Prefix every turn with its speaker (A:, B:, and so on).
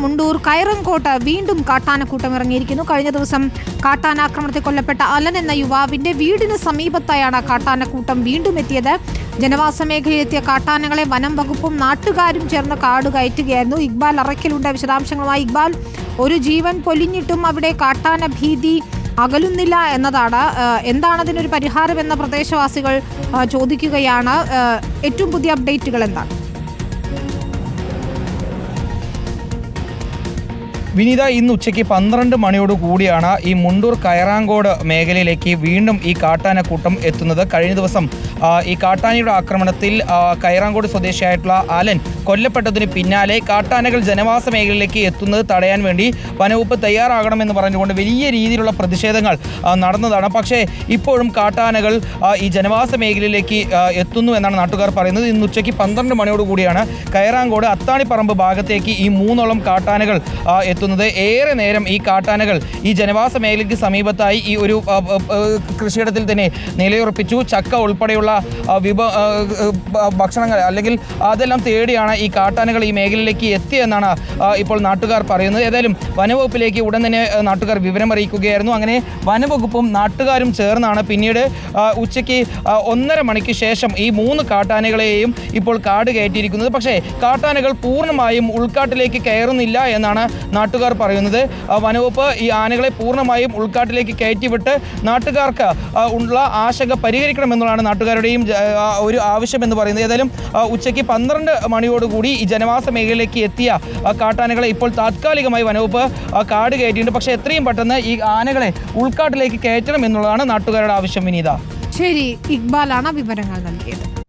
A: മുണ്ടൂർ കയറങ്കോട്ട് വീണ്ടും കാട്ടാനക്കൂട്ടം ഇറങ്ങിയിരിക്കുന്നു കഴിഞ്ഞ ദിവസം കാട്ടാനാക്രമണത്തിൽ കൊല്ലപ്പെട്ട അലൻ എന്ന യുവാവിന്റെ വീടിന് സമീപത്തായാണ് കാട്ടാനക്കൂട്ടം വീണ്ടും എത്തിയത്. ജനവാസ മേഖലയിലെത്തിയ കാട്ടാനകളെ വനം വകുപ്പും നാട്ടുകാരും ചേർന്ന് കാട് കയറ്റുകയായിരുന്നു. ഇക്ബാൽ അറയ്ക്കലുണ്ട്. വിശദാംശങ്ങളുമായി ഇക്ബാൽ. ഒരു ജീവൻ പൊലിഞ്ഞിട്ടും അവിടെ കാട്ടാന ഭീതി അകലുന്നില്ല എന്നതാണ്. എന്താണ് അതിനൊരു പരിഹാരമെന്ന പ്രദേശവാസികൾ ചോദിക്കുകയാണ്. ഏറ്റവും പുതിയ അപ്ഡേറ്റുകൾ എന്താണ്?
B: വിനീത ഇന്ന് ഉച്ചയ്ക്ക് പന്ത്രണ്ട് മണിയോട് കൂടിയാണ് ഈ മുണ്ടൂർ കയറാങ്കോട് മേഖലയിലേക്ക് വീണ്ടും ഈ കാട്ടാനക്കൂട്ടം എത്തുന്നത്. കഴിഞ്ഞ ദിവസം ഈ കാട്ടാനയുടെ ആക്രമണത്തിൽ കയറാങ്കോട് സ്വദേശിയായിട്ടുള്ള അലൻ കൊല്ലപ്പെട്ടതിന് പിന്നാലെ കാട്ടാനകൾ ജനവാസ മേഖലയിലേക്ക് എത്തുന്നത് തടയാൻ വേണ്ടി വനവകുപ്പ് തയ്യാറാകണമെന്ന് പറഞ്ഞുകൊണ്ട് വലിയ രീതിയിലുള്ള പ്രതിഷേധങ്ങൾ നടന്നതാണ്. പക്ഷേ ഇപ്പോഴും കാട്ടാനകൾ ഈ ജനവാസ മേഖലയിലേക്ക് എത്തുന്നു എന്നാണ് നാട്ടുകാർ പറയുന്നത്. ഇന്ന് ഉച്ചയ്ക്ക് പന്ത്രണ്ട് മണിയോട് കൂടിയാണ് കയറാങ്കോട് അത്താണിപ്പറമ്പ് ഭാഗത്തേക്ക് ഈ മൂന്നോളം കാട്ടാനകൾ ആ, എത്തുന്നത് ഏറെ നേരം ഈ കാട്ടാനകൾ ഈ ജനവാസ മേഖലയ്ക്ക് സമീപത്തായി ഈ ഒരു കൃഷിയിടത്തിൽ തന്നെ നിലയുറപ്പിച്ചു. ചക്ക ഉൾപ്പെടെയുള്ള വിഭ ഭക്ഷണങ്ങൾ അല്ലെങ്കിൽ അതെല്ലാം തേടിയാണ് ഈ കാട്ടാനകൾ ഈ മേഖലയിലേക്ക് എത്തിയെന്നാണ് ഇപ്പോൾ നാട്ടുകാർ പറയുന്നത്. ഏതായാലും വനവകുപ്പിലേക്ക് ഉടൻ തന്നെ നാട്ടുകാർ വിവരം അറിയിക്കുകയായിരുന്നു. അങ്ങനെ വനവകുപ്പും നാട്ടുകാരും ചേർന്നാണ് പിന്നീട് ഉച്ചയ്ക്ക് ഒന്നര മണിക്ക് ശേഷം ഈ മൂന്ന് കാട്ടാനകളെയും ഇപ്പോൾ കാട് കയറ്റിയിരിക്കുന്നത്. പക്ഷേ കാട്ടാനകൾ പൂർണമായും ഉൾക്കാട്ടിലേക്ക് കയറുന്നില്ല എന്നാണ് നാട്ടുകാർ പറയുന്നത് ആ, വനവകുപ്പ് ഈ ആനകളെ പൂർണമായും ഉൾക്കാട്ടിലേക്ക് കയറ്റിവിട്ട് നാട്ടുകാർക്ക് ഉള്ള ആശങ്ക പരിഹരിക്കണമെന്നുള്ളതാണ് നാട്ടുകാരുടെയും ഒരു ആവശ്യം എന്ന് പറയുന്നത്. ഏതായാലും ഉച്ചയ്ക്ക് പന്ത്രണ്ട് മണിയോടുകൂടി ഈ ജനവാസ മേഖലയിലേക്ക് എത്തിയ കാട്ടാനകളെ ഇപ്പോൾ താത്കാലികമായി വനവകുപ്പ് കാട് കയറ്റിയിട്ടുണ്ട്. പക്ഷേ എത്രയും പെട്ടെന്ന് ഈ ആനകളെ ഉൾക്കാട്ടിലേക്ക് കയറ്റണം എന്നുള്ളതാണ് നാട്ടുകാരുടെ ആവശ്യം. വിനീത.
A: ശരി ഇക്ബാലാണ് വിവരങ്ങൾ നൽകിയത്.